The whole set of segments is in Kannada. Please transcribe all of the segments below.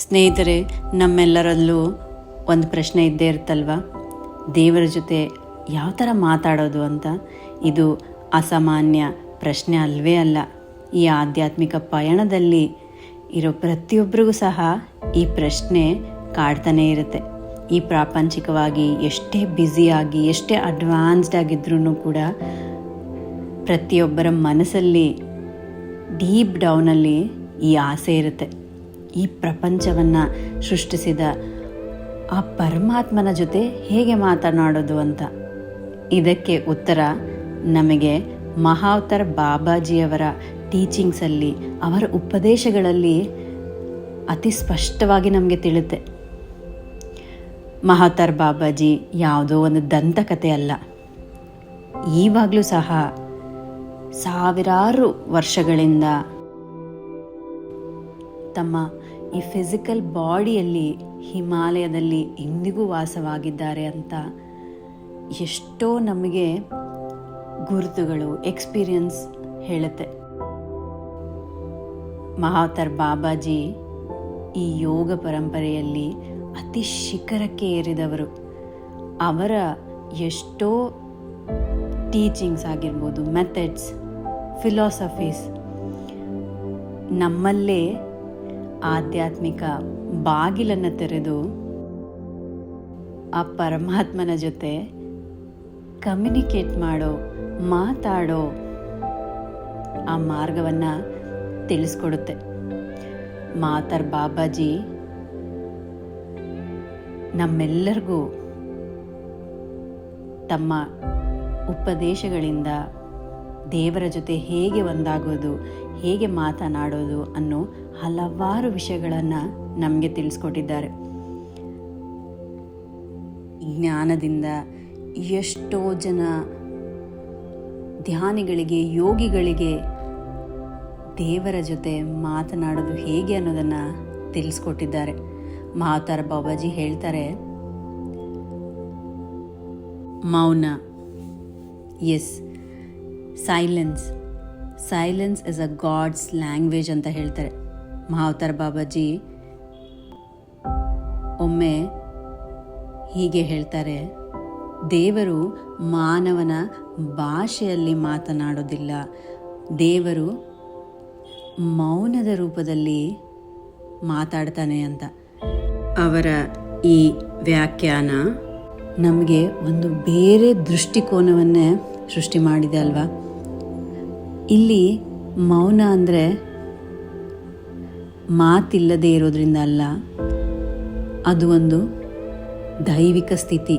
ಸ್ನೇಹಿತರೆ, ನಮ್ಮೆಲ್ಲರಲ್ಲೂ ಒಂದು ಪ್ರಶ್ನೆ ಇದ್ದೇ ಇರುತ್ತಲ್ವ? ದೇವರ ಜೊತೆ ಯಾವ ಥರ ಮಾತಾಡೋದು ಅಂತ? ಇದು ಅಸಾಮಾನ್ಯ ಪ್ರಶ್ನೆ ಅಲ್ವೇ ಅಲ್ಲ. ಈ ಆಧ್ಯಾತ್ಮಿಕ ಪಯಣದಲ್ಲಿ ಇರೋ ಪ್ರತಿಯೊಬ್ಬರಿಗೂ ಸಹ ಈ ಪ್ರಶ್ನೆ ಕಾಡ್ತಾನೇ ಇರುತ್ತೆ. ಈ ಪ್ರಾಪಂಚಿಕವಾಗಿ ಎಷ್ಟೇ ಬ್ಯುಸಿಯಾಗಿ ಎಷ್ಟೇ ಅಡ್ವಾನ್ಸ್ಡ್ ಆಗಿದ್ರೂ ಕೂಡ ಪ್ರತಿಯೊಬ್ಬರ ಮನಸ್ಸಲ್ಲಿ ಡೀಪ್ ಡೌನಲ್ಲಿ ಈ ಆಸೆ ಇರುತ್ತೆ. ಈ ಪ್ರಪಂಚವನ್ನು ಸೃಷ್ಟಿಸಿದ ಆ ಪರಮಾತ್ಮನ ಜೊತೆ ಹೇಗೆ ಮಾತನಾಡೋದು ಅಂತ. ಇದಕ್ಕೆ ಉತ್ತರ ನಮಗೆ ಮಹಾವತರ್ ಬಾಬಾಜಿಯವರ ಟೀಚಿಂಗ್ಸಲ್ಲಿ, ಅವರ ಉಪದೇಶಗಳಲ್ಲಿ ಅತಿ ಸ್ಪಷ್ಟವಾಗಿ ನಮಗೆ ತಿಳುತ್ತೆ ಮಹಾತರ್ ಬಾಬಾಜಿ ಯಾವುದೋ ಒಂದು ದಂತಕತೆ ಅಲ್ಲ ಈವಾಗಲೂ ಸಹ ಸಾವಿರಾರು ವರ್ಷಗಳಿಂದ ತಮ್ಮ ಈ ಫಿಸಿಕಲ್ ಬಾಡಿಯಲ್ಲಿ ಹಿಮಾಲಯದಲ್ಲಿ ಇಂದಿಗೂ ವಾಸವಾಗಿದ್ದಾರೆ ಅಂತ ಎಷ್ಟೋ ನಮಗೆ ಗುರುತುಗಳು ಎಕ್ಸ್ಪೀರಿಯನ್ಸ್ ಹೇಳುತ್ತೆ. ಮಹಾತರ್ ಬಾಬಾಜಿ ಈ ಯೋಗ ಪರಂಪರೆಯಲ್ಲಿ ಅತಿ ಶಿಖರಕ್ಕೆ ಏರಿದವರು. ಅವರ ಎಷ್ಟೋ ಟೀಚಿಂಗ್ಸ್ ಆಗಿರ್ಬೋದು ಮೆಥಡ್ಸ್ ಫಿಲಾಸಫೀಸ್ ನಮ್ಮಲ್ಲೇ ಆಧ್ಯಾತ್ಮಿಕ ಬಾಗಿಲನ್ನು ತೆರೆದು ಆ ಪರಮಾತ್ಮನ ಜೊತೆ ಕಮ್ಯುನಿಕೇಟ್ ಮಾಡೋ, ಮಾತಾಡೋ ಆ ಮಾರ್ಗವನ್ನು ತಿಳಿಸ್ಕೊಡುತ್ತೆ. ಮಾತರ್ ಬಾಬಾಜಿ, ನಮ್ಮೆಲ್ಲರಿಗೂ ತಮ್ಮ ಉಪದೇಶಗಳಿಂದ ದೇವರ ಜೊತೆ ಹೇಗೆ ಒಂದಾಗೋದು, ಹೇಗೆ ಮಾತನಾಡೋದು ಅನ್ನೋ ಹಲವಾರು ವಿಷಯಗಳನ್ನು ನಮಗೆ ತಿಳಿಸ್ಕೊಟ್ಟಿದ್ದಾರೆ. ಜ್ಞಾನದಿಂದ ಎಷ್ಟೋ ಜನ ಧ್ಯಾನಿಗಳಿಗೆ, ಯೋಗಿಗಳಿಗೆ ದೇವರ ಜೊತೆ ಮಾತನಾಡೋದು ಹೇಗೆ ಅನ್ನೋದನ್ನು ತಿಳಿಸ್ಕೊಟ್ಟಿದ್ದಾರೆ. ಮಾತಾರ ಬಾಬಾಜಿ ಹೇಳ್ತಾರೆ, ಮೌನ is silence silence is a god's language ಅಂತ ಹೇಳ್ತಾರೆ. ಮಹಾವತಾರ್ ಬಾಬಾಜಿ ಒಮ್ಮೆ ಹೀಗೆ ಹೇಳ್ತಾರೆ, ದೇವರು ಮಾನವನ ಭಾಷೆಯಲ್ಲಿ ಮಾತನಾಡೋದಿಲ್ಲ. ದೇವರು ಮೌನದ ರೂಪದಲ್ಲಿ ಮಾತಾಡ್ತಾನೆ ಅಂತ. ಅವರ ಈ ವ್ಯಾಖ್ಯಾನ ನಮಗೆ ಒಂದು ಬೇರೆ ದೃಷ್ಟಿಕೋನವನ್ನೇ ಸೃಷ್ಟಿ ಮಾಡಿದೆ ಅಲ್ವಾ? ಇಲ್ಲಿ ಮೌನ ಅಂದರೆ ಮಾತಿಲ್ಲದೆ ಇರೋದ್ರಿಂದ ಅಲ್ಲ, ಅದು ಒಂದು ದೈವಿಕ ಸ್ಥಿತಿ.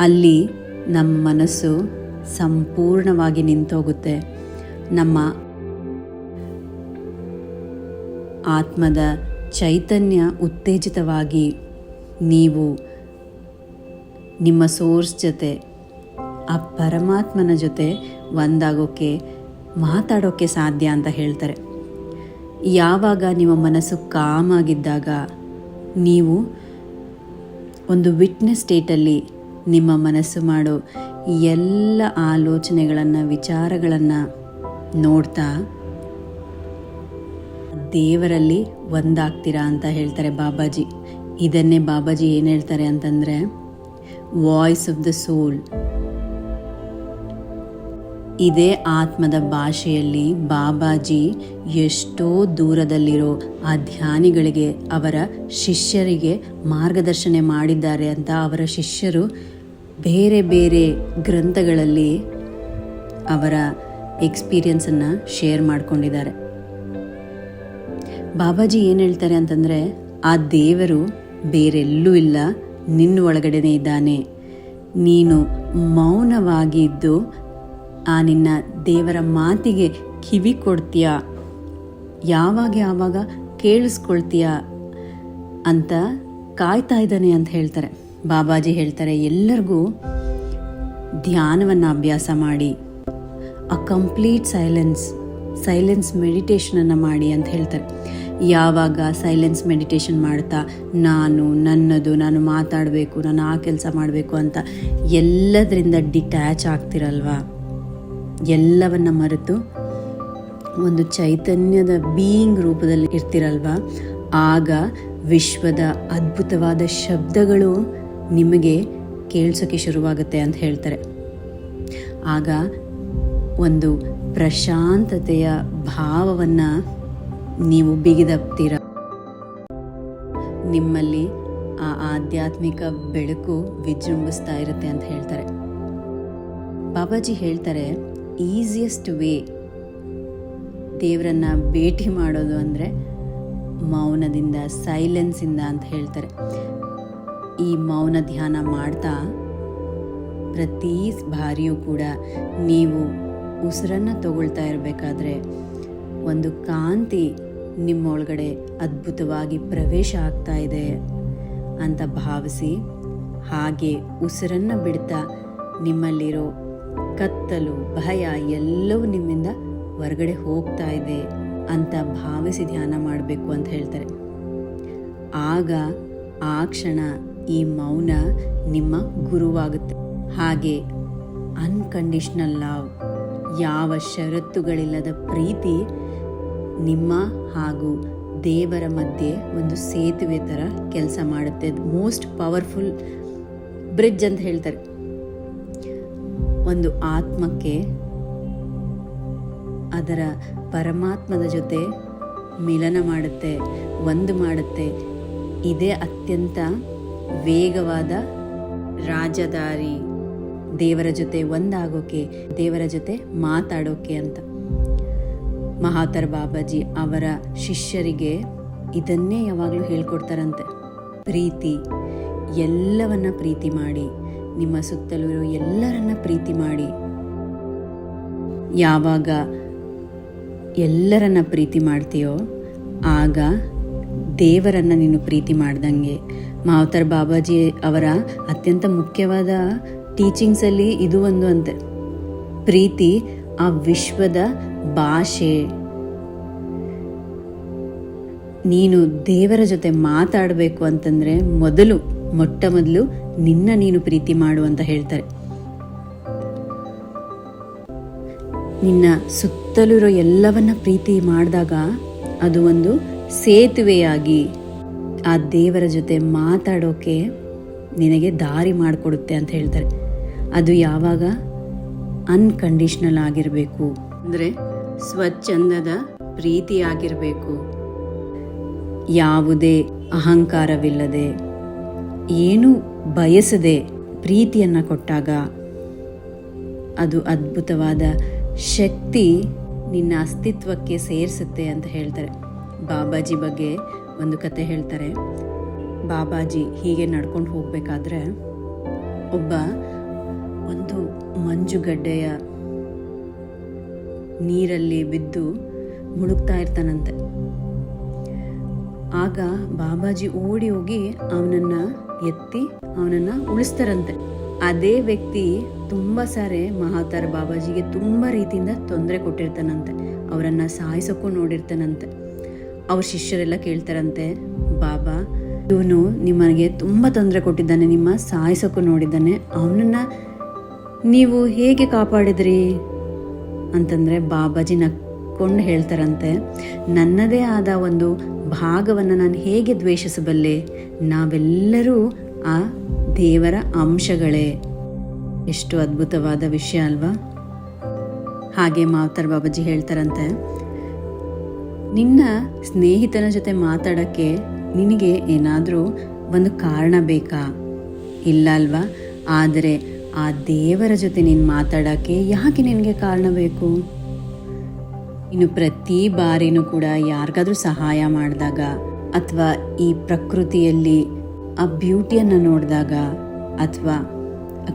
ಅಲ್ಲಿ ನಮ್ಮ ಮನಸ್ಸು ಸಂಪೂರ್ಣವಾಗಿ ನಿಂತೋಗುತ್ತೆ. ನಮ್ಮ ಆತ್ಮದ ಚೈತನ್ಯ ಉತ್ತೇಜಿತವಾಗಿ ನೀವು ನಿಮ್ಮ ಸೋರ್ಸ್ ಜೊತೆ, ಆ ಪರಮಾತ್ಮನ ಜೊತೆ ಒಂದಾಗೋಕ್ಕೆ ಮಾತಾಡೋಕ್ಕೆ ಸಾಧ್ಯ ಅಂತ ಹೇಳ್ತಾರೆ. ಯಾವಾಗ ನಿಮ್ಮ ಮನಸ್ಸು ಕಾಮ್ ಆಗಿದ್ದಾಗ ನೀವು ಒಂದು ವಿಟ್ನೆಸ್ ಸ್ಟೇಟಲ್ಲಿ ನಿಮ್ಮ ಮನಸ್ಸು ಮಾಡೋ ಎಲ್ಲ ಆಲೋಚನೆಗಳನ್ನು, ವಿಚಾರಗಳನ್ನು ನೋಡ್ತಾ ದೇವರಲ್ಲಿ ಒಂದಾಗ್ತೀರಾ ಅಂತ ಹೇಳ್ತಾರೆ ಬಾಬಾಜಿ. ಇದನ್ನೇ ಬಾಬಾಜಿ ಏನು ಹೇಳ್ತಾರೆ ಅಂತಂದರೆ ವಾಯ್ಸ್ ಆಫ್ ದ ಸೋಲ್ ಇದೇ ಆತ್ಮದ ಭಾಷೆಯಲ್ಲಿ ಬಾಬಾಜಿ ಎಷ್ಟೋ ದೂರದಲ್ಲಿರೋ ಆ ಧ್ಯಾನಿಗಳಿಗೆ ಅವರ ಶಿಷ್ಯರಿಗೆ ಮಾರ್ಗದರ್ಶನ ಮಾಡಿದ್ದಾರೆ ಅಂತ ಅವರ ಶಿಷ್ಯರು ಬೇರೆ ಬೇರೆ ಗ್ರಂಥಗಳಲ್ಲಿ ಅವರ ಎಕ್ಸ್ಪೀರಿಯನ್ಸನ್ನು ಶೇರ್ ಮಾಡಿಕೊಂಡಿದ್ದಾರೆ. ಬಾಬಾಜಿ ಏನು ಹೇಳ್ತಾರೆ ಅಂತಂದರೆ, ಆ ದೇವರು ಬೇರೆಲ್ಲೂ ಇಲ್ಲ, ನಿನ್ನ ಒಳಗಡೆನೇ ಇದ್ದಾನೆ. ನೀನು ಮೌನವಾಗಿ ಇದ್ದು ಆ ನಿನ್ನ ದೇವರ ಮಾತಿಗೆ ಕಿವಿ ಕೊಡ್ತೀಯ? ಯಾವಾಗ ಯಾವಾಗ ಕೇಳಿಸ್ಕೊಳ್ತೀಯ ಅಂತ ಕಾಯ್ತಾ ಇದ್ದಾನೆ ಅಂತ ಹೇಳ್ತಾರೆ. ಬಾಬಾಜಿ ಹೇಳ್ತಾರೆ, ಎಲ್ಲರಿಗೂ ಧ್ಯಾನವನ್ನು ಅಭ್ಯಾಸ ಮಾಡಿ ಅ ಕಂಪ್ಲೀಟ್ ಸೈಲೆನ್ಸ್ ಸೈಲೆನ್ಸ್ ಮೆಡಿಟೇಷನನ್ನು ಮಾಡಿ ಅಂತ ಹೇಳ್ತಾರೆ. ಯಾವಾಗ ಸೈಲೆನ್ಸ್ ಮೆಡಿಟೇಷನ್ ಮಾಡ್ತಾ, ನಾನು, ನನ್ನದು, ನಾನು ಮಾತಾಡಬೇಕು, ನಾನು ಆ ಕೆಲಸ ಮಾಡಬೇಕು ಅಂತ ಎಲ್ಲದರಿಂದ ಡಿಟ್ಯಾಚ್ ಆಗ್ತಿರಲ್ವಾ? ಎಲ್ಲವನ್ನ ಮರೆತು ಒಂದು ಚೈತನ್ಯದ ಬೀಯಿಂಗ್ ರೂಪದಲ್ಲಿ ಇರ್ತಿರಲ್ವಾ? ಆಗ ವಿಶ್ವದ ಅದ್ಭುತವಾದ ಶಬ್ದಗಳು ನಿಮಗೆ ಕೇಳಿಸೋಕ್ಕೆ ಶುರುವಾಗುತ್ತೆ ಅಂತ ಹೇಳ್ತಾರೆ. ಆಗ ಒಂದು ಪ್ರಶಾಂತತೆಯ ಭಾವವನ್ನು ನೀವು ಬಿಗಿದಪ್ತೀರ? ನಿಮ್ಮಲ್ಲಿ ಆ ಆಧ್ಯಾತ್ಮಿಕ ಬೆಳಕು ವಿಜೃಂಭಿಸ್ತಾ ಇರುತ್ತೆ ಅಂತ ಹೇಳ್ತಾರೆ. ಬಾಬಾಜಿ ಹೇಳ್ತಾರೆ ಈಸಿಯೆಸ್ಟ್ ವೇ ದೇವರನ್ನು ಭೇಟಿ ಮಾಡೋದು ಅಂದರೆ ಮೌನದಿಂದ ಸೈಲೆನ್ಸಿಂದ ಅಂತ ಹೇಳ್ತಾರೆ. ಈ ಮೌನ ಧ್ಯಾನ ಮಾಡ್ತಾ ಪ್ರತಿ ಬಾರಿಯೂ ಕೂಡ ನೀವು ಉಸಿರನ್ನು ತಗೊಳ್ತಾ ಇರಬೇಕಾದ್ರೆ ಒಂದು ಕಾಂತಿ ನಿಮ್ಮೊಳಗಡೆ ಅದ್ಭುತವಾಗಿ ಪ್ರವೇಶ ಆಗ್ತಾ ಇದೆ ಅಂತ ಭಾವಿಸಿ ಹಾಗೆ ಉಸಿರನ್ನು ಬಿಡ್ತಾ ನಿಮ್ಮಲ್ಲಿರೋ ಕತ್ತಲು, ಭಯ ಎಲ್ಲವೂ ನಿಮ್ಮಿಂದ ಹೊರಗಡೆ ಹೋಗ್ತಾ ಇದೆ ಅಂತ ಭಾವಿಸಿ ಧ್ಯಾನ ಮಾಡಬೇಕು ಅಂತ ಹೇಳ್ತಾರೆ. ಆಗ ಆ ಕ್ಷಣ ಈ ಮೌನ ನಿಮ್ಮ ಗುರುವಾಗುತ್ತೆ. ಹಾಗೆ ಅನ್ಕಂಡೀಷ್ನಲ್ ಲವ್ ಯಾವ ಷರತ್ತುಗಳಿಲ್ಲದ ಪ್ರೀತಿ ನಿಮ್ಮ ಹಾಗೂ ದೇವರ ಮಧ್ಯೆ ಒಂದು ಸೇತುವೆ ಥರ ಕೆಲಸ ಮಾಡುತ್ತೆ. ಮೋಸ್ಟ್ ಪವರ್ಫುಲ್ ಬ್ರಿಡ್ಜ್ ಅಂತ ಹೇಳ್ತಾರೆ. ಒಂದು ಆತ್ಮಕ್ಕೆ, ಅದರ ಪರಮಾತ್ಮದ ಜೊತೆ ಮಿಲನ ಮಾಡುತ್ತೆ, ಒಂದು ಮಾಡುತ್ತೆ. ಇದೇ ಅತ್ಯಂತ ವೇಗವಾದ ರಾಜದಾರಿ. ದೇವರ ಜೊತೆ ಒಂದಾಗೋಕೆ, ದೇವರ ಜೊತೆ ಮಾತಾಡೋಕೆ ಅಂತ. ಮಹಾತರ್ ಬಾಬಾಜಿ ಅವರ ಶಿಷ್ಯರಿಗೆ ಇದನ್ನೇ ಯಾವಾಗಲೂ ಹೇಳ್ಕೊಡ್ತಾರಂತೆ. ಪ್ರೀತಿ, ಎಲ್ಲವನ್ನ ಪ್ರೀತಿ ಮಾಡಿ. ನಿಮ್ಮ ಸುತ್ತಲೂ ಇರೋ ಎಲ್ಲರನ್ನ ಪ್ರೀತಿ ಮಾಡಿ. ಯಾವಾಗ ಎಲ್ಲರನ್ನ ಪ್ರೀತಿ ಮಾಡ್ತೀಯೋ, ಆಗ ದೇವರನ್ನ ನೀನು ಪ್ರೀತಿ ಮಾಡ್ದಂಗೆ. ಮಾವತರ್ ಬಾಬಾಜಿ ಅವರ ಅತ್ಯಂತ ಮುಖ್ಯವಾದ ಟೀಚಿಂಗ್ಸಲ್ಲಿ ಇದು ಒಂದು ಅಂತೆ. ಪ್ರೀತಿ ಆ ವಿಶ್ವದ ಭಾಷೆ. ನೀನು ದೇವರ ಜೊತೆ ಮಾತಾಡಬೇಕು ಅಂತಂದ್ರೆ ಮೊದಲು ಮೊಟ್ಟ ಮೊದಲು ನಿನ್ನ ನೀನು ಪ್ರೀತಿ ಮಾಡು ಅಂತ ಹೇಳ್ತಾರೆ. ನಿನ್ನ ಸುತ್ತಲಿರೋ ಎಲ್ಲವನ್ನ ಪ್ರೀತಿ ಮಾಡಿದಾಗ ಅದು ಒಂದು ಸೇತುವೆಯಾಗಿ ಆ ದೇವರ ಜೊತೆ ಮಾತಾಡೋಕೆ ನಿನಗೆ ದಾರಿ ಮಾಡಿಕೊಡುತ್ತೆ ಅಂತ ಹೇಳ್ತಾರೆ. ಅದು ಯಾವಾಗ? ಅನ್ಕಂಡೀಷ್ನಲ್ ಆಗಿರಬೇಕು. ಅಂದರೆ ಸ್ವಚ್ಛಂದದ ಪ್ರೀತಿ ಆಗಿರಬೇಕು ಯಾವುದೇ ಅಹಂಕಾರವಿಲ್ಲದೆ ಏನು ಬಯಸದೆ ಪ್ರೀತಿಯನ್ನು ಕೊಟ್ಟಾಗ ಅದು ಅದ್ಭುತವಾದ ಶಕ್ತಿ ನಿನ್ನ ಅಸ್ತಿತ್ವಕ್ಕೆ ಸೇರಿಸುತ್ತೆ ಅಂತ ಹೇಳ್ತಾರೆ. ಬಾಬಾಜಿ ಬಗ್ಗೆ ಒಂದು ಕತೆ ಹೇಳ್ತಾರೆ. ಬಾಬಾಜಿ ಹೀಗೆ ನಡ್ಕೊಂಡು ಹೋಗಬೇಕಾದ್ರೆ ಒಬ್ಬ ಒಂದು ಮಂಜುಗಡ್ಡೆಯ ನೀರಲ್ಲಿ ಬಿದ್ದು ಮುಳುಗ್ತಾ ಇರ್ತಾನಂತೆ. ಆಗ ಬಾಬಾಜಿ ಓಡಿ ಹೋಗಿ ಅವನನ್ನ ಎತ್ತಿ ಅವನನ್ನ ಉಳಿಸ್ತಾರಂತೆ. ಅದೇ ವ್ಯಕ್ತಿ ತುಂಬಾ ಸಾರಿ ಮಹಾತಾರ ಬಾಬಾಜಿಗೆ ತುಂಬಾ ರೀತಿಯಿಂದ ತೊಂದರೆ ಕೊಟ್ಟಿರ್ತಾನಂತೆ. ಅವರನ್ನ ಸಾಯಿಸೋಕ್ಕೂ ನೋಡಿರ್ತಾನಂತೆ. ಅವ್ರ ಶಿಷ್ಯರೆಲ್ಲ ಕೇಳ್ತಾರಂತೆ, ಬಾಬಾ, ಇವನು ನಿಮಗೆ ತುಂಬ ತೊಂದರೆ ಕೊಟ್ಟಿದ್ದಾನೆ, ನಿಮ್ಮ ಸಾಯಿಸೋಕ್ಕೂ ನೋಡಿದ್ದಾನೆ. ಅವನನ್ನ ನೀವು ಹೇಗೆ ಕಾಪಾಡಿದ್ರಿ? ಅಂತಂದರೆ ಬಾಬಾಜಿ ನಕ್ಕೊಂಡು ಹೇಳ್ತಾರಂತೆ, ನನ್ನದೇ ಆದ ಒಂದು ಭಾಗವನ್ನು ನಾನು ಹೇಗೆ ದ್ವೇಷಿಸಬಲ್ಲೆ? ನಾವೆಲ್ಲರೂ ಆ ದೇವರ ಅಂಶಗಳೇ. ಎಷ್ಟು ಅದ್ಭುತವಾದ ವಿಷಯ ಅಲ್ವಾ? ಹಾಗೆ ಮಾವತರ್ ಬಾಬಾಜಿ ಹೇಳ್ತಾರಂತೆ, ನಿನ್ನ ಸ್ನೇಹಿತನ ಜೊತೆ ಮಾತಾಡೋಕ್ಕೆ ನಿನಗೆ ಏನಾದರೂ ಒಂದು ಕಾರಣ ಬೇಕಾ? ಇಲ್ಲ ಅಲ್ವಾ? ಆದರೆ ಆ ದೇವರ ಜೊತೆ ನೀನು ಮಾತಾಡೋಕ್ಕೆ ಯಾಕೆ ನಿನಗೆ ಕಾರಣ ಬೇಕು? ಇನ್ನು ಪ್ರತಿ ಬಾರಿನೂ ಕೂಡ ಯಾರಿಗಾದರೂ ಸಹಾಯ ಮಾಡಿದಾಗ ಅಥವಾ ಈ ಪ್ರಕೃತಿಯಲ್ಲಿ ಆ ಬ್ಯೂಟಿಯನ್ನು ನೋಡಿದಾಗ ಅಥವಾ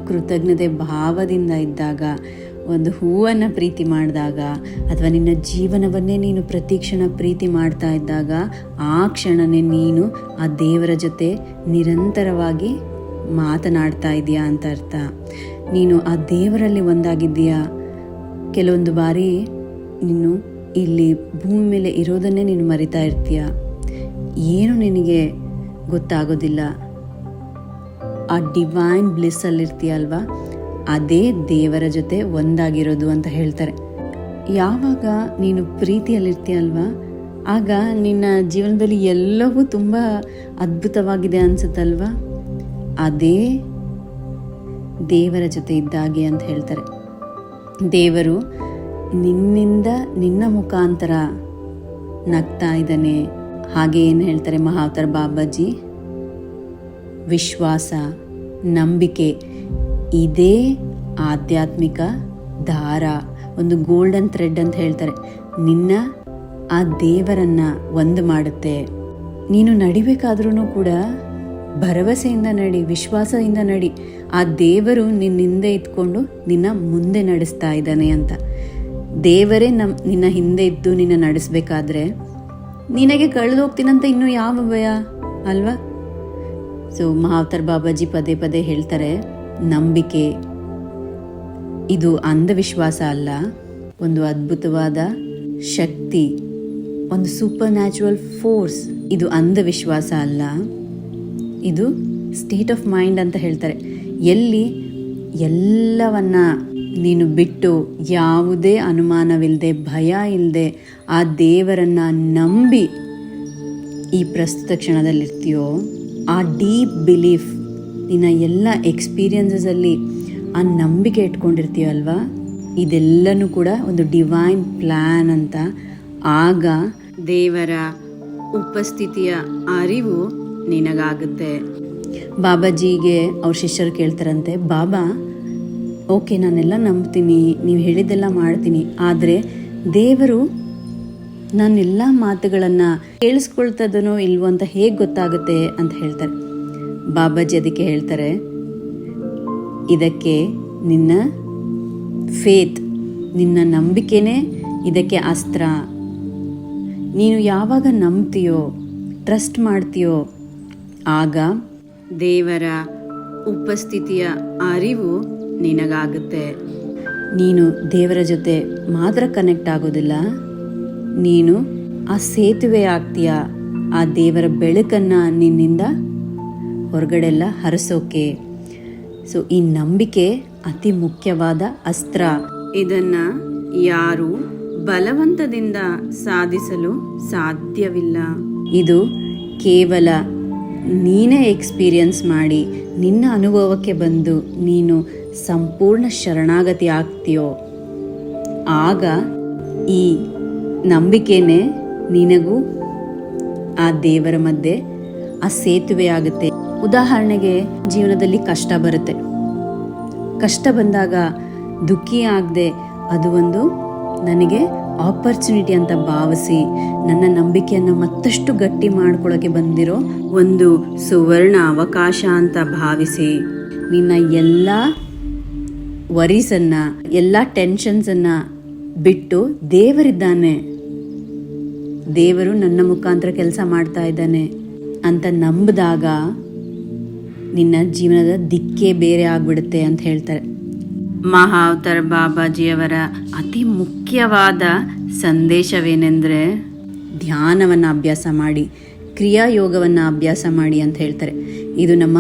ಕೃತಜ್ಞತೆ ಭಾವದಿಂದ ಇದ್ದಾಗ, ಒಂದು ಹೂವನ್ನು ಪ್ರೀತಿ ಮಾಡಿದಾಗ ಅಥವಾ ನಿನ್ನ ಜೀವನವನ್ನೇ ನೀನು ಪ್ರತಿ ಕ್ಷಣ ಪ್ರೀತಿ ಮಾಡ್ತಾ ಇದ್ದಾಗ, ಆ ಕ್ಷಣನೇ ನೀನು ಆ ದೇವರ ಜೊತೆ ನಿರಂತರವಾಗಿ ಮಾತನಾಡ್ತಾ ಇದೆಯಾ ಅಂತ ಅರ್ಥ. ನೀನು ಆ ದೇವರಲ್ಲಿ ಒಂದಾಗಿದ್ದೀಯಾ? ಕೆಲವೊಂದು ಬಾರಿ ನೀನು ಇಲ್ಲಿ ಭೂಮಿ ಮೇಲೆ ಇರೋದನ್ನೇ ನೀನು ಮರಿತಾ ಇರ್ತೀಯ? ಏನು ನಿನಗೆ ಗೊತ್ತಾಗೋದಿಲ್ಲ? ಆ ಡಿವೈನ್ ಬ್ಲಿಸ್ಸಲ್ಲಿರ್ತೀಯ ಅಲ್ವಾ ಅದೇ ದೇವರ ಜೊತೆ ಒಂದಾಗಿರೋದು ಅಂತ ಹೇಳ್ತಾರೆ. ಯಾವಾಗ ನೀನು ಪ್ರೀತಿಯಲ್ಲಿರ್ತೀಯಲ್ವಾ? ಆಗ ನಿನ್ನ ಜೀವನದಲ್ಲಿ ಎಲ್ಲವೂ ತುಂಬ ಅದ್ಭುತವಾಗಿದೆ ಅನಿಸುತ್ತಲ್ವಾ? ಅದೇ ದೇವರ ಜೊತೆ ಇದ್ದಾಗೆ ಅಂತ ಹೇಳ್ತಾರೆ. ದೇವರು ನಿನ್ನಿಂದ ನಿನ್ನ ಮುಖಾಂತರ ನಗ್ತಾ ಇದ್ದಾನೆ. ಹಾಗೆ ಏನು ಹೇಳ್ತಾರೆ ಮಹಾವತಾರ ಬಾಬಾಜಿ? ವಿಶ್ವಾಸ, ನಂಬಿಕೆ, ಇದೇ ಆಧ್ಯಾತ್ಮಿಕ ದಾರ. ಒಂದು ಗೋಲ್ಡನ್ ಥ್ರೆಡ್ ಅಂತ ಹೇಳ್ತಾರೆ. ನಿನ್ನ ಆ ದೇವರನ್ನ ಒಂದು ಮಾಡುತ್ತೆ. ನೀನು ನಡಿಬೇಕಾದ್ರೂ ಕೂಡ ಭರವಸೆಯಿಂದ ನಡಿ, ವಿಶ್ವಾಸದಿಂದ ನಡಿ. ಆ ದೇವರು ನಿನ್ನ ಹಿಂದೆ ಇದ್ಕೊಂಡು ನಿನ್ನ ಮುಂದೆ ನಡೆಸ್ತಾ ಇದ್ದಾನೆ ಅಂತ. ದೇವರೇ ನಮ್ಮ ನಿನ್ನ ಹಿಂದೆ ಇದ್ದು ನಿನ್ನ ನಡೆಸ್ಬೇಕಾದ್ರೆ ನಿನಗೆ ಕಳೆದು ಹೋಗ್ತೀನಂತ ಇನ್ನೂ ಯಾವ ಭಯ? ಅಲ್ವಾ? ಸೊ ಮಹಾವತರ್ ಬಾಬಾಜಿ ಪದೇ ಪದೇ ಹೇಳ್ತಾರೆ, ನಂಬಿಕೆ. ಇದು ಅಂಧವಿಶ್ವಾಸ ಅಲ್ಲ, ಒಂದು ಅದ್ಭುತವಾದ ಶಕ್ತಿ, ಒಂದು ಸೂಪರ್ ನ್ಯಾಚುರಲ್ ಫೋರ್ಸ್ ಇದು ಅಂಧವಿಶ್ವಾಸ ಅಲ್ಲ, ಇದು ಸ್ಟೇಟ್ ಆಫ್ ಮೈಂಡ್ ಅಂತ ಹೇಳ್ತಾರೆ. ಎಲ್ಲಿ ಎಲ್ಲವನ್ನ ನೀನು ಬಿಟ್ಟು ಯಾವುದೇ ಅನುಮಾನವಿಲ್ಲದೆ ಭಯ ಇಲ್ಲದೆ ಆ ದೇವರನ್ನ ನಂಬಿ ಈ ಪ್ರಸ್ತುತ ಕ್ಷಣದಲ್ಲಿರ್ತೀಯೋ, ಆ ಡೀಪ್ ಬಿಲೀಫ್ ನಿನ್ನ ಎಲ್ಲ ಎಕ್ಸ್ಪೀರಿಯನ್ಸಸಲ್ಲಿ ಆ ನಂಬಿಕೆ ಇಟ್ಕೊಂಡಿರ್ತೀಯೋ ಅಲ್ವಾ? ಇದೆಲ್ಲನೂ ಕೂಡ ಒಂದು ಡಿವೈನ್ ಪ್ಲ್ಯಾನ್ ಅಂತ ಆಗ ದೇವರ ಉಪಸ್ಥಿತಿಯ ಅರಿವು ನಿನಗಾಗುತ್ತೆ. ಬಾಬಾಜಿಗೆ ಅವ್ರ ಶಿಷ್ಯರು ಕೇಳ್ತಾರಂತೆ, ಬಾಬಾ ಓಕೆ ನಾನೆಲ್ಲ ನಂಬ್ತೀನಿ, ನೀವು ಹೇಳಿದ್ದೆಲ್ಲ ಮಾಡ್ತೀನಿ, ಆದರೆ ದೇವರು ನನ್ನೆಲ್ಲ ಮಾತುಗಳನ್ನು ಕೇಳಿಸ್ಕೊಳ್ತದನೋ ಇಲ್ವೋ ಅಂತ ಹೇಗೆ ಗೊತ್ತಾಗುತ್ತೆ ಅಂತ ಹೇಳ್ತಾರೆ. ಬಾಬಾಜಿ ಅದಕ್ಕೆ ಹೇಳ್ತಾರೆ, ಇದಕ್ಕೆ ನಿನ್ನ ಫೇತ್ ನಿನ್ನ ನಂಬಿಕೆನೇ ಇದಕ್ಕೆ ಅಸ್ತ್ರ. ನೀನು ಯಾವಾಗ ನಂಬ್ತೀಯೋ ಟ್ರಸ್ಟ್ ಮಾಡ್ತೀಯೋ, ಆಗ ದೇವರ ಉಪಸ್ಥಿತಿಯ ಅರಿವು ನಿನಗಾಗುತ್ತೆ. ನೀನು ದೇವರ ಜೊತೆ ಮಾತ್ರ ಕನೆಕ್ಟ್ ಆಗೋದಿಲ್ಲ. ನೀನು ಆ ಸೇತುವೆ ಆಗ್ತೀಯ ಆ ದೇವರ ಬೆಳಕನ್ನು ನಿನ್ನಿಂದ ಹೊರಗಡೆಲ್ಲ ಹರಿಸೋಕೆ. ಸೊ ಈ ನಂಬಿಕೆ ಅತಿ ಮುಖ್ಯವಾದ ಅಸ್ತ್ರ. ಇದನ್ನ ಯಾರು ಬಲವಂತದಿಂದ ಸಾಧಿಸಲು ಸಾಧ್ಯವಿಲ್ಲ. ಇದು ಕೇವಲ ನೀನೇ ಎಕ್ಸ್ಪೀರಿಯನ್ಸ್ ಮಾಡಿ ನಿನ್ನ ಅನುಭವಕ್ಕೆ ಬಂದು ನೀನು ಸಂಪೂರ್ಣ ಶರಣಾಗತಿ ಆಗ್ತೀಯೋ. ಆಗ ಈ ನಂಬಿಕೆನೇ ನಿನಗೂ ಆ ದೇವರ ಮಧ್ಯೆ ಆ ಸೇತುವೆ ಆಗುತ್ತೆ. ಉದಾಹರಣೆಗೆ ಜೀವನದಲ್ಲಿ ಕಷ್ಟ ಬರುತ್ತೆ. ಕಷ್ಟ ಬಂದಾಗ ದುಃಖಿ ಆಗದೆ ಅದು ಒಂದು ನನಗೆ ಆಪರ್ಚುನಿಟಿ ಅಂತ ಭಾವಿಸಿ ನನ್ನ ನಂಬಿಕೆಯನ್ನು ಮತ್ತಷ್ಟು ಗಟ್ಟಿ ಮಾಡ್ಕೊಳ್ಳೋಕೆ ಬಂದಿರೋ ಒಂದು ಸುವರ್ಣ ಅವಕಾಶ ಅಂತ ಭಾವಿಸಿ ನಿನ್ನ ಎಲ್ಲ ವರೀಸನ್ನು ಎಲ್ಲ ಟೆನ್ಷನ್ಸನ್ನು ಬಿಟ್ಟು ದೇವರಿದ್ದಾನೆ. ದೇವರು ನನ್ನ ಮುಖಾಂತರ ಕೆಲಸ ಮಾಡ್ತಾ ಇದ್ದಾನೆ ಅಂತ ನಂಬಿದಾಗ ನಿನ್ನ ಜೀವನದ ದಿಕ್ಕೇ ಬೇರೆ ಆಗ್ಬಿಡುತ್ತೆ ಅಂತ ಹೇಳ್ತಾರೆ. ಮಹಾವತಾರ್ ಬಾಬಾಜಿಯವರ ಅತಿ ಮುಖ್ಯವಾದ ಸಂದೇಶವೇನೆಂದರೆ ಧ್ಯಾನವನ್ನು ಅಭ್ಯಾಸ ಮಾಡಿ, ಕ್ರಿಯಾಯೋಗವನ್ನು ಅಭ್ಯಾಸ ಮಾಡಿ ಅಂತ ಹೇಳ್ತಾರೆ. ಇದು ನಮ್ಮ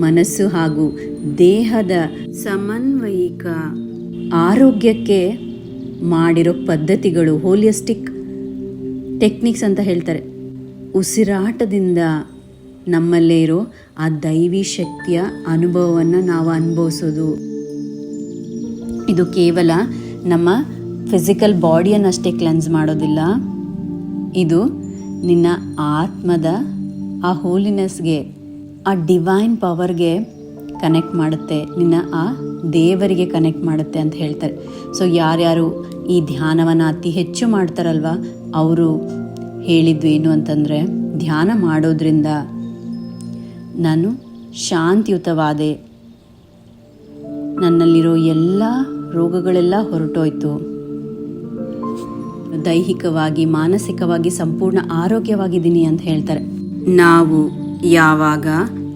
ಮನಸ್ಸು ಹಾಗೂ ದೇಹದ ಸಮನ್ವಯಿಕ ಆರೋಗ್ಯಕ್ಕೆ ಮಾಡಿರೋ ಪದ್ಧತಿಗಳು ಹೋಲಿಯಸ್ಟಿಕ್ ಟೆಕ್ನಿಕ್ಸ್ ಅಂತ ಹೇಳ್ತಾರೆ. ಉಸಿರಾಟದಿಂದ ನಮ್ಮಲ್ಲೇ ಇರೋ ಆ ದೈವಿ ಶಕ್ತಿಯ ಅನುಭವವನ್ನು ನಾವು ಅನುಭವಿಸೋದು. ಇದು ಕೇವಲ ನಮ್ಮ ಫಿಸಿಕಲ್ ಬಾಡಿಯನ್ನಷ್ಟೇ ಕ್ಲೆನ್ಸ್ ಮಾಡೋದಿಲ್ಲ. ಇದು ನಿನ್ನ ಆತ್ಮದ ಆ ಹೋಲಿನೆಸ್ಗೆ, ಆ ಡಿವೈನ್ ಪವರ್ಗೆ ಕನೆಕ್ಟ್ ಮಾಡುತ್ತೆ. ನಿನ್ನ ಆ ದೇವರಿಗೆ ಕನೆಕ್ಟ್ ಮಾಡುತ್ತೆ ಅಂತ ಹೇಳ್ತಾರೆ. ಸೊ, ಯಾರ್ಯಾರು ಈ ಧ್ಯಾನವನ್ನು ಅತಿ ಹೆಚ್ಚು ಮಾಡ್ತಾರಲ್ವ ಅವರು ಹೇಳಿದ್ದು ಏನು ಅಂತಂದರೆ, ಧ್ಯಾನ ಮಾಡೋದ್ರಿಂದ ನಾನು ಶಾಂತಿಯುತವಾದೆ. ನನ್ನಲ್ಲಿರೋ ಎಲ್ಲ ರೋಗಗಳೆಲ್ಲ ಹೊರಟೋಯ್ತು. ದೈಹಿಕವಾಗಿ, ಮಾನಸಿಕವಾಗಿ ಸಂಪೂರ್ಣ ಆರೋಗ್ಯವಾಗಿದ್ದೀನಿ ಅಂತ ಹೇಳ್ತಾರೆ. ನಾವು ಯಾವಾಗ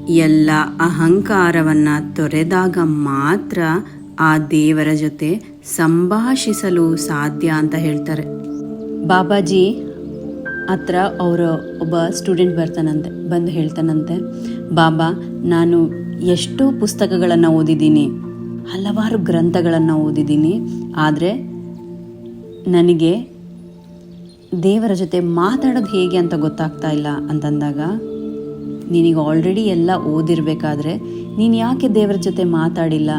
ಎಲ್ಲ ಅಹಂಕಾರವನ್ನ ತೊರೆದಾಗ ಮಾತ್ರ ಆ ದೇವರ ಜೊತೆ ಸಂಭಾಷಿಸಲು ಸಾಧ್ಯ ಅಂತ ಹೇಳ್ತಾರೆ. ಬಾಬಾಜಿ ಹತ್ರ ಅವರ ಒಬ್ಬ ಸ್ಟೂಡೆಂಟ್ ಬರ್ತಾನಂತೆ, ಬಂದು ಹೇಳ್ತಾನಂತೆ, ಬಾಬಾ, ನಾನು ಎಷ್ಟೋ ಪುಸ್ತಕಗಳನ್ನು ಓದಿದ್ದೀನಿ, ಹಲವಾರು ಗ್ರಂಥಗಳನ್ನು ಓದಿದ್ದೀನಿ, ಆದರೆ ನನಗೆ ದೇವರ ಜೊತೆ ಮಾತಾಡೋದು ಹೇಗೆ ಅಂತ ಗೊತ್ತಾಗ್ತಾ ಇಲ್ಲ ಅಂತಂದಾಗ, ನಿನಗೆ ಆಲ್ರೆಡಿ ಎಲ್ಲ ಓದಿರಬೇಕಾದ್ರೆ ನೀನು ಯಾಕೆ ದೇವರ ಜೊತೆ ಮಾತಾಡಿಲ್ಲ?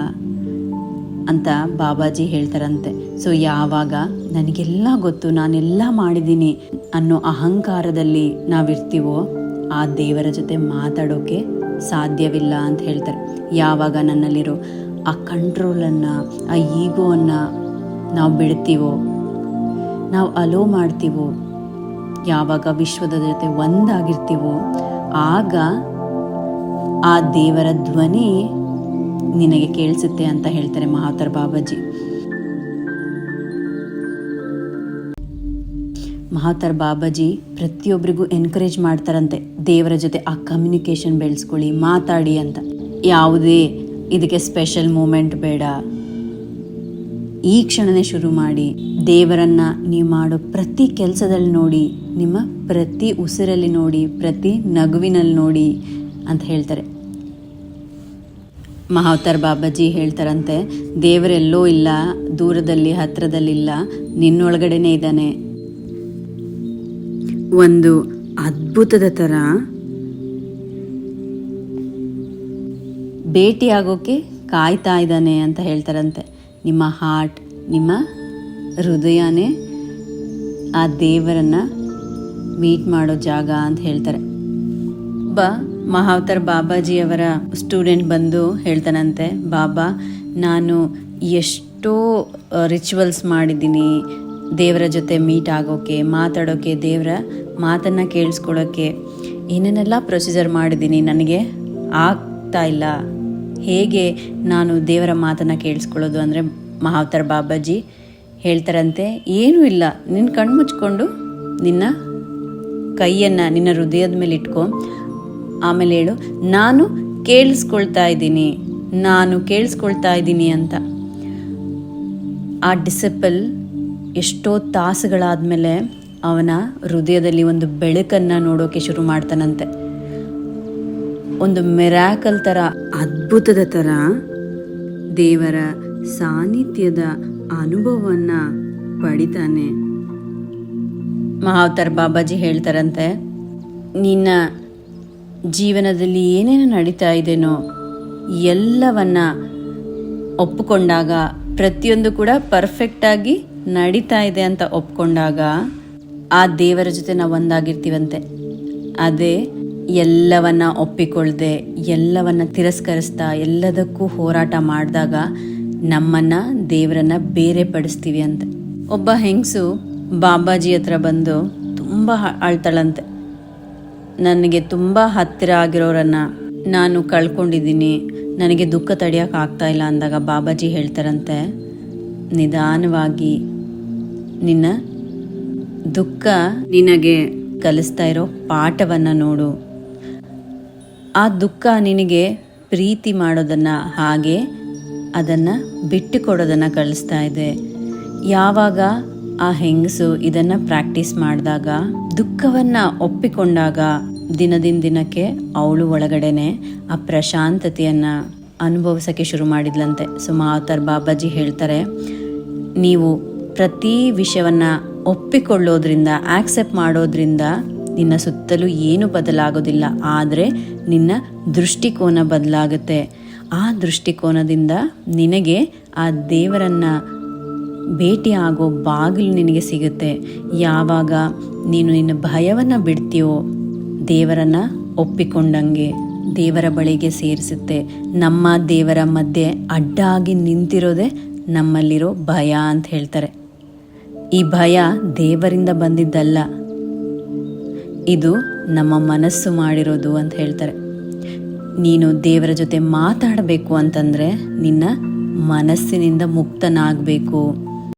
ಅಂತ ಬಾಬಾಜಿ ಹೇಳ್ತಾರಂತೆ. ಸೊ ಯಾವಾಗ? ನನಗೆಲ್ಲ ಗೊತ್ತು, ನಾನೆಲ್ಲ ಮಾಡಿದ್ದೀನಿ ಅನ್ನೋ ಅಹಂಕಾರದಲ್ಲಿ ನಾವಿರ್ತೀವೋ, ಆ ದೇವರ ಜೊತೆ ಮಾತಾಡೋಕೆ ಸಾಧ್ಯವಿಲ್ಲ ಅಂತ ಹೇಳ್ತಾರೆ. ಯಾವಾಗ ನನ್ನಲ್ಲಿರೋ ಆ ಕಂಟ್ರೋಲನ್ನು, ಆ ಈಗೋವನ್ನು ನಾವು ಬಿಡ್ತೀವೋ, ನಾವು ಅಲೋ ಮಾಡ್ತೀವೋ, ಯಾವಾಗ ವಿಶ್ವದ ಜೊತೆ ಒಂದಾಗಿರ್ತೀವೋ, ಆಗ ಆ ದೇವರ ಧ್ವನಿ ನಿನಗೆ ಕೇಳಿಸುತ್ತೆ ಅಂತ ಹೇಳ್ತಾರೆ ಮಹಾತರ್ ಬಾಬಾಜಿ. ಮಹಾತರ್ ಬಾಬಾಜಿ ಪ್ರತಿಯೊಬ್ಬರಿಗೂ ಎನ್ಕರೇಜ್ ಮಾಡ್ತಾರಂತೆ, ದೇವರ ಜೊತೆ ಆ ಕಮ್ಯುನಿಕೇಷನ್ ಬೆಳೆಸ್ಕೊಳ್ಳಿ, ಮಾತಾಡಿ ಅಂತ. ಯಾವುದೇ ಇದಕ್ಕೆ ಸ್ಪೆಷಲ್ ಮೂಮೆಂಟ್ ಬೇಡ. ಈ ಕ್ಷಣನೇ ಶುರು ಮಾಡಿ, ದೇವರನ್ನ ನೀವು ಮಾಡೋ ಪ್ರತಿ ಕೆಲಸದಲ್ಲಿ ನೋಡಿ, ನಿಮ್ಮ ಪ್ರತಿ ಉಸಿರಲ್ಲಿ ನೋಡಿ, ಪ್ರತಿ ನಗುವಿನಲ್ಲಿ ನೋಡಿ ಅಂತ ಹೇಳ್ತಾರೆ. ಮಹಾವತಾರ್ ಬಾಬಾಜಿ ಹೇಳ್ತಾರಂತೆ ದೇವರೆಲ್ಲೋ ಇಲ್ಲ ದೂರದಲ್ಲಿ ಹತ್ತಿರದಲ್ಲಿಲ್ಲ ನಿನ್ನೊಳಗಡೆನೇ ಇದ್ದಾನೆ. ಒಂದು ಅದ್ಭುತದ ಥರ ಆಗೋಕೆ ಕಾಯ್ತಾ ಇದ್ದಾನೆ ಅಂತ ಹೇಳ್ತಾರಂತೆ. ನಿಮ್ಮ ಹಾರ್ಟ್ ನಿಮ್ಮ ಹೃದಯನೇ ಆ ದೇವರನ್ನ ಮೀಟ್ ಮಾಡೋ ಜಾಗ ಅಂತ ಹೇಳ್ತಾರೆ. ಒಬ್ಬ ಮಹಾವತಾರ್ ಬಾಬಾಜಿಯವರ ಸ್ಟೂಡೆಂಟ್ ಬಂದು ಹೇಳ್ತಾನಂತೆ, ಬಾಬಾ, ನಾನು ಎಷ್ಟೋ ರಿಚುವಲ್ಸ್ ಮಾಡಿದ್ದೀನಿ. ದೇವರ ಜೊತೆ ಮೀಟ್ ಆಗೋಕ್ಕೆ ಮಾತಾಡೋಕ್ಕೆ ದೇವರ ಮಾತನ್ನು ಕೇಳಿಸ್ಕೊಳ್ಳೋಕ್ಕೆ ಏನೇನೆಲ್ಲ ಪ್ರೊಸೀಜರ್ ಮಾಡಿದ್ದೀನಿ ನನಗೆ ಆಗ್ತಾ ಇಲ್ಲ. ಹೇಗೆ ನಾನು ದೇವರ ಮಾತನ್ನು ಕೇಳಿಸ್ಕೊಳ್ಳೋದು? ಅಂದರೆ ಮಹಾವತಾರ್ ಬಾಬಾಜಿ ಹೇಳ್ತಾರಂತೆ, ಏನೂ ಇಲ್ಲ. ನಿನ್ನ ಕಣ್ಣು ಮುಚ್ಕೊಂಡು ನಿನ್ನ ಕೈಯನ್ನು, ನಿನ್ನ ಹೃದಯದ ಮೇಲೆ ಇಟ್ಕೊ. ಆಮೇಲೆ ಹೇಳು, ನಾನು ಕೇಳಿಸ್ಕೊಳ್ತಾ ಇದ್ದೀನಿ, ನಾನು ಕೇಳಿಸ್ಕೊಳ್ತಾ ಇದ್ದೀನಿ ಅಂತ. ಆ ಡಿಸಿಪಲ್ ಎಷ್ಟೋ ತಾಸುಗಳಾದಮೇಲೆ ಅವನ ಹೃದಯದಲ್ಲಿ ಒಂದು ಬೆಳಕನ್ನು ನೋಡೋಕೆ ಶುರು ಮಾಡ್ತಾನಂತೆ. ಒಂದು ಮೆರಾಕಲ್ ಥರ ಅದ್ಭುತದ ಥರ ದೇವರ ಸಾನ್ನಿಧ್ಯದ ಅನುಭವವನ್ನು ಪಡಿತಾನೆ. ಮಹಾವತಾರ್ ಬಾಬಾಜಿ ಹೇಳ್ತಾರಂತೆ, ನಿನ್ನ ಜೀವನದಲ್ಲಿ ಏನೇನು ನಡೀತಾ ಇದೆನೋ ಎಲ್ಲವನ್ನ ಒಪ್ಪಿಕೊಂಡಾಗ, ಪ್ರತಿಯೊಂದು ಕೂಡ ಪರ್ಫೆಕ್ಟಾಗಿ ನಡೀತಾ ಇದೆ ಅಂತ ಒಪ್ಕೊಂಡಾಗ ಆ ದೇವರ ಜೊತೆ ನಾವು ಒಂದಾಗಿರ್ತೀವಂತೆ. ಅದೇ ಎಲ್ಲವನ್ನ ಒಪ್ಪಿಕೊಳ್ಳದೆ ಎಲ್ಲವನ್ನ ತಿರಸ್ಕರಿಸ್ತಾ, ಎಲ್ಲದಕ್ಕೂ ಹೋರಾಟ ಮಾಡಿದಾಗ ನಮ್ಮನ್ನ ದೇವರನ್ನ ಬೇರೆ ಪಡಿಸ್ತೀವಿ ಅಂತ. ಒಬ್ಬ ಹೆಂಗಸು ಬಾಬಾಜಿ ಹತ್ರ ಬಂದು ತುಂಬ ಅಳ್ತಾಳಂತೆ. ನನಗೆ ತುಂಬ ಹತ್ತಿರ ಆಗಿರೋರನ್ನ ನಾನು ಕಳ್ಕೊಂಡಿದ್ದೀನಿ. ನನಗೆ ದುಃಖ ತಡೆಯೋಕೆ ಆಗ್ತಾ ಇಲ್ಲ ಅಂದಾಗ ಬಾಬಾಜಿ ಹೇಳ್ತಾರಂತೆ, ನಿಧಾನವಾಗಿ, ನಿನ್ನ ದುಃಖ ನಿನಗೆ ಕಲಿಸ್ತಾ ಇರೋ ಪಾಠವನ್ನು ನೋಡು. ಆ ದುಃಖ ನಿನಗೆ ಪ್ರೀತಿ ಮಾಡೋದನ್ನು ಹಾಗೆ ಅದನ್ನು ಬಿಟ್ಟು ಕೊಡೋದನ್ನು ಕಲಿಸ್ತಾ ಇದೆ. ಯಾವಾಗ ಆ ಹೆಂಗಸು ಇದನ್ನ ಪ್ರಾಕ್ಟೀಸ್ ಮಾಡಿದಾಗ, ದುಃಖವನ್ನ ಒಪ್ಪಿಕೊಂಡಾಗ ದಿನದಿಂದ ದಿನಕ್ಕೆ ಅವಳು ಒಳಗಡೆನೆ ಆ ಪ್ರಶಾಂತತೆಯನ್ನು ಅನುಭವಿಸೋಕ್ಕೆ ಶುರು ಮಾಡಿದ್ಲಂತೆ. ಸೊ ಬಾಬಾಜಿ ಹೇಳ್ತಾರೆ, ನೀವು ಪ್ರತಿ ವಿಷಯವನ್ನು ಒಪ್ಪಿಕೊಳ್ಳೋದ್ರಿಂದ ಆಕ್ಸೆಪ್ಟ್ ಮಾಡೋದ್ರಿಂದ ನಿನ್ನ ಸುತ್ತಲೂ ಏನು ಬದಲಾಗೋದಿಲ್ಲ. ಆದರೆ ನಿನ್ನ ದೃಷ್ಟಿಕೋನ ಬದಲಾಗುತ್ತೆ. ಆ ದೃಷ್ಟಿಕೋನದಿಂದ ನಿನಗೆ ಆ ದೇವರನ್ನು ಭೇಟಿ ಆಗೋ ಬಾಗಿಲು ನಿನಗೆ ಸಿಗುತ್ತೆ. ಯಾವಾಗ ನೀನು ನಿನ್ನ ಭಯವನ್ನು ಬಿಡ್ತೀಯೋ ದೇವರನ್ನು ಒಪ್ಪಿಕೊಂಡಂಗೆ ದೇವರ ಬಳಿಗೆ ಸೇರಿಸುತ್ತೆ. ನಮ್ಮ ದೇವರ ಮಧ್ಯೆ ಅಡ್ಡಾಗಿ ನಿಂತಿರೋದೇ ನಮ್ಮಲ್ಲಿರೋ ಭಯ ಅಂತ ಹೇಳ್ತಾರೆ. ಈ ಭಯ ದೇವರಿಂದ ಬಂದಿದ್ದಲ್ಲ. ಇದು ನಮ್ಮ ಮನಸ್ಸು ಮಾಡಿರೋದು ಅಂತ ಹೇಳ್ತಾರೆ. ನೀನು ದೇವರ ಜೊತೆ ಮಾತಾಡಬೇಕು ಅಂತಂದರೆ ನಿನ್ನ ಮನಸ್ಸಿನಿಂದ ಮುಕ್ತನಾಗಬೇಕು.